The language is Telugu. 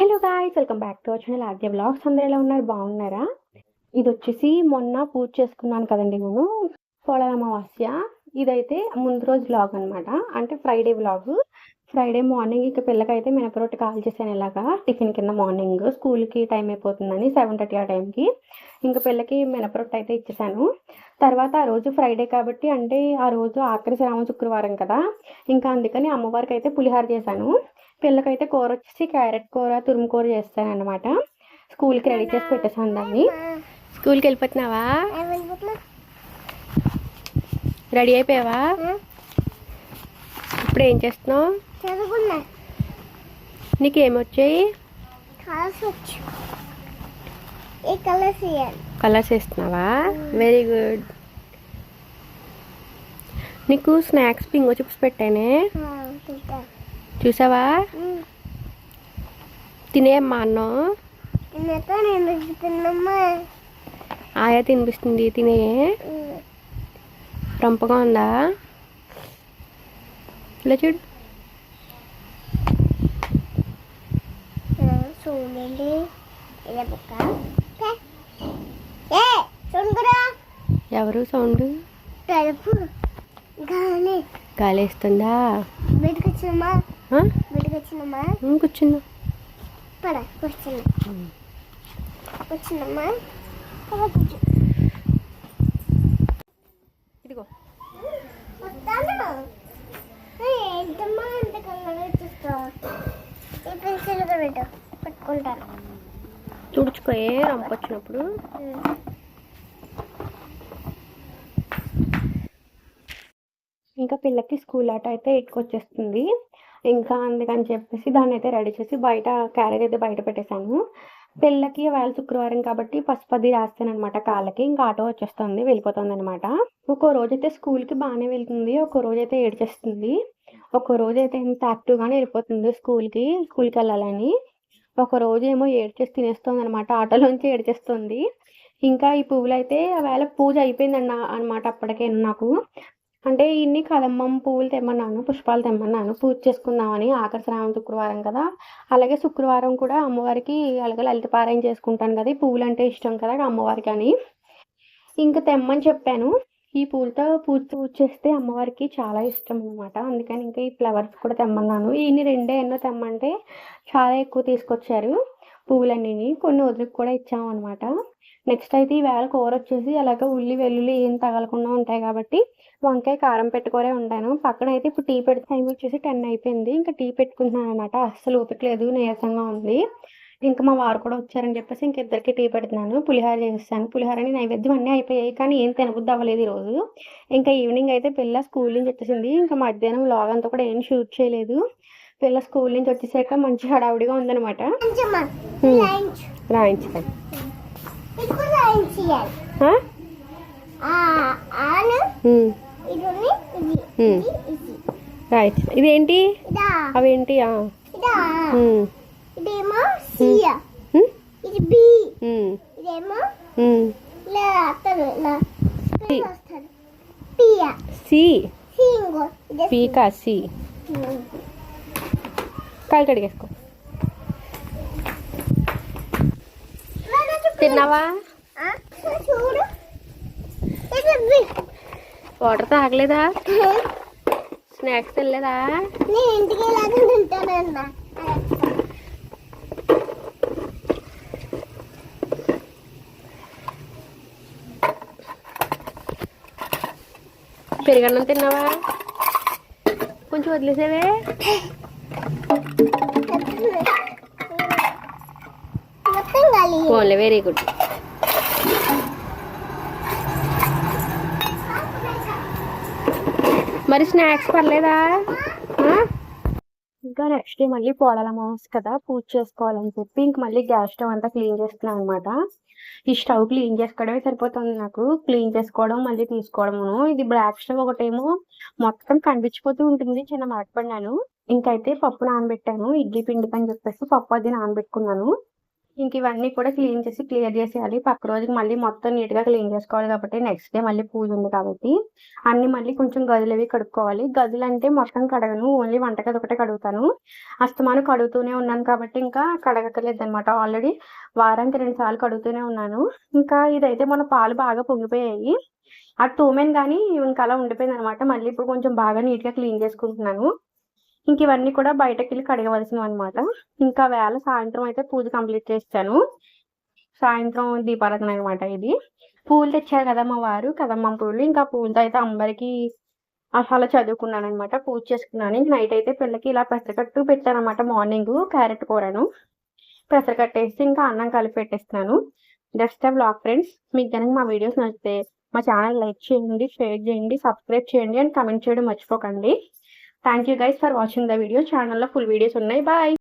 Hello guys welcome back to our channel Aadya vlogs అందరూ ఎలా ఉన్నారు? బాగున్నారా? ఇది వచ్చేసి మొన్న పూజ చేసుకున్నాను కదండి నేను. పోలాల అమావాస్య. ఇదైతే ముందు రోజు బ్లాగ్ అనమాట అంటే ఫ్రైడే బ్లాగ్ ఫ్రైడే మార్నింగ్ ఇక పిల్లకైతే మినపరొట్టి కాల్ చేశాను ఇలాగా. టిఫిన్ కింద మార్నింగ్ స్కూల్కి టైం అయిపోతుందని సెవెన్ థర్టీ ఆ టైంకి ఇంకా పిల్లకి మినపరొట్టి అయితే ఇచ్చేసాను. తర్వాత ఆ రోజు ఫ్రైడే కాబట్టి అంటే ఆ రోజు ఆఖరి శ్రావణ శుక్రవారం కదా. ఇంకా అందుకని అమ్మవారికి అయితే పులిహార చేశాను. పిల్లకైతే కూర వచ్చేసి క్యారెట్ కూర తురుము కూర చేస్తాను అనమాట స్కూల్కి రెడీ చేసి పెట్టేసాను దాన్ని. స్కూల్కి వెళ్ళిపోతున్నావా? రెడీ అయిపోయావా? ఇప్పుడు ఏం చేస్తున్నావు? చదువుకున్నా. నీకేమి వచ్చాయి కలర్స్ వచ్చు. ఈ కలర్స్ ఇవ్వాలి కలర్స్ వేస్తున్నావా? వెరీ గుడ్ నీకు స్నాక్స్ పింగో చిప్స్ పెట్టానే? చూసావా? తినేమ్మా అన్నం. ఆయా తినిపిస్తుంది తినే రంపగా ఉందా? ఇలా చూడు చూడండి ఇలా బుక్క ఏ చూడరా ఎవరు సౌండ్? తెలుపు గాలేస్తుందా? బయటకు వచ్చినమ్మా? బయటకు కూర్చున్నా. పడ కూర్చున్నా. కూర్చున్నమ్మా. పద పెట్టుకుంటాను తుడుచుకోయే రంప వచ్చినప్పుడు? ఇంకా పిల్లకి స్కూల్ ఆట అయితే ఎట్టుకొచ్చేస్తుంది ఇంకా అందుకని చెప్పేసి దాన్ని అయితే రెడీ చేసి బయట క్యారేజ్ అయితే బయట పెట్టేశాను. పిల్లకి వేళ శుక్రవారం కాబట్టి పసుపు అది అనమాట కాళ్ళకి. ఇంకా ఆటో వచ్చేస్తుంది వెళ్ళిపోతుంది అనమాట ఒక్కో రోజు అయితే స్కూల్కి బాగానే వెళ్తుంది. ఒక్కో రోజు అయితే ఏడ్చేస్తుంది. ఒక్కో రోజు అయితే ఎంత యాక్టివ్గానే వెళ్ళిపోతుంది స్కూల్కి స్కూల్కి వెళ్ళాలని. ఒక రోజు ఏమో ఏడ్చేసి తినేస్తుంది అనమాట ఆటోలోంచి ఏడ్చేస్తుంది. ఇంకా ఈ పువ్వులు అయితే వేళ పూజ అయిపోయిందన్న అనమాట అప్పటికే నాకు. అంటే ఇన్ని కదమ్మం పువ్వులు తెమ్మన్నాను పుష్పాలు తెమ్మన్నాను పూజ చేసుకుందామని ఆఖరి శ్రావణ శుక్రవారం కదా. అలాగే శుక్రవారం కూడా అమ్మవారికి అలాగే లలితపారాయణ చేసుకుంటాను కదా ఈ పువ్వులు అంటే ఇష్టం కదా అమ్మవారికి అని ఇంకా తెమ్మని చెప్పాను. ఈ పూలతో పూజ పూజ చేస్తే అమ్మవారికి చాలా ఇష్టం అనమాట అందుకని ఇంకా ఈ ఫ్లవర్స్ కూడా తెమ్మన్నాను. ఈయన్ని రెండే ఎన్నో తెమ్మంటే చాలా ఎక్కువ తీసుకొచ్చారు పువ్వులన్నీ కొన్ని వదిలికి కూడా ఇచ్చామన్నమాట నెక్స్ట్ అయితే ఈ వేళ కూర వచ్చేసి అలాగే ఉల్లి వెల్లుల్లి ఏం తగలకుండా ఉంటాయి కాబట్టి వంకాయ కారం పెట్టుకోరే ఉంటాను. పక్కన అయితే ఇప్పుడు టీ పెడితే టైం వచ్చేసి టెన్ అయిపోయింది. ఇంకా టీ పెట్టుకుంటున్నాను అనమాట అస్సలు ఓపిక లేదు నీరసంగా ఉంది. ఇంకా మా వారు కూడా వచ్చారని చెప్పేసి ఇంక ఇద్దరికి టీ పెడుతున్నాను పులిహోర చేస్తాను పులిహోరని నైవేద్యం అన్నీ అయిపోయాయి కానీ ఏం తినబుద్ధి అవ్వలేదు ఈరోజు. ఇంకా ఈవినింగ్ అయితే పిల్ల స్కూల్ నుంచి వచ్చేసింది. ఇంకా మధ్యాహ్నం లాగ్ అంతా కూడా ఏం షూట్ చేయలేదు. పిల్ల స్కూల్ నుంచి వచ్చేసాక మంచి హడావుడిగా ఉందనమాట కొంచెమ్మా Hmm. రాయించు రాయించుతాను ఇది కూడా రాయించేయాలి ఆ? ఆ ఆను. ఉమ్, ఇది ఉంది, ఇది Hmm. ఇది ఇది. రాయించు ఇదేంటి? ఇదా. అవేంటి? సి. పీకా సి. కాలు కడిగేసుకో. తిన్నావా? వాటర్ తాగలేదా? స్నాక్స్ తినలేదా? పెరుగన్నం తిన్నావా? కొంచెం వదిలేసేవే ఫోన్లే వెరీ గుడ్ మరి స్నాక్స్ పర్లేదా? ఇంకా నెక్స్ట్ డే మళ్ళీ పోడాల అమావాస్య కదా పూజ చేసుకోవాలని చెప్పి ఇంక మళ్ళీ గ్యాస్ స్టవ్ అంతా క్లీన్ చేస్తున్నాను అనమాట ఈ స్టవ్ క్లీన్ చేసుకోవడమే సరిపోతుంది నాకు. క్లీన్ చేసుకోవడం మళ్ళీ తీసుకోవడము ఇది బ్లాక్ స్టవ్ ఒకటేమో మొత్తం కనిపించిపోతూ ఉంటుంది. చిన్న మరకపడినాను ఇంకైతే పప్పు నానబెట్టాను. ఇడ్లీ పిండి పని చెప్పేసి పప్పు అది నానబెట్టుకున్నాను. ఇంక ఇవన్నీ కూడా క్లీన్ చేసి క్లియర్ చేసేయాలి. పక్క రోజుకి మళ్ళీ మొత్తం నీట్గా క్లీన్ చేసుకోవాలి కాబట్టి నెక్స్ట్ డే మళ్ళీ పూజ ఉంది కాబట్టి అన్ని మళ్ళీ కొంచెం గదులు అవి కడుక్కోవాలి. గదులు అంటే మొత్తం కడగను. ఓన్లీ వంటగది ఒకటే కడుగుతాను. అస్తమానం కడుగుతూనే ఉన్నాను కాబట్టి ఇంకా కడగక్కర్లేదు అనమాట ఆల్రెడీ వారానికి రెండు సార్లు కడుగుతూనే ఉన్నాను. ఇంకా ఇదైతే మన పాలు బాగా పొంగిపోయాయి. అది తోమేను కానీ ఇంకా అలా ఉండిపోయింది అనమాట మళ్ళీ ఇప్పుడు కొంచెం బాగా నీట్గా క్లీన్ చేసుకుంటున్నాను. ఇంక ఇవన్నీ కూడా బయటకి వెళ్ళి కడగవలసినవి అనమాట ఇంకా వేళ సాయంత్రం అయితే పూజ కంప్లీట్ చేస్తాను సాయంత్రం దీపారాధన అనమాట ఇది. పూలు తెచ్చారు కదా మా వారు కదమ్మ పూలు. ఇంకా పూలతో అయితే అందరికి అలా చదువుకున్నాను అనమాట పూజ చేసుకున్నాను. ఇంక నైట్ అయితే పిల్లకి ఇలా పెసరకట్టు పెట్టాను అనమాట మార్నింగ్ క్యారెట్ కూరను. పెసరకట్టేసి ఇంకా అన్నం కలిపి పెట్టేస్తున్నాను. జస్ట్ బ్లాగ్ ఫ్రెండ్స్ మీకు కనుక మా వీడియోస్ నచ్చితే మా ఛానల్ లైక్ చేయండి షేర్ చేయండి సబ్స్క్రైబ్ చేయండి అండ్ కమెంట్ చేయడం మర్చిపోకండి. Thank you guys for watching the video ఛానల్లో ఫుల్ వీడియోస్ ఉన్నాయి. బాయ్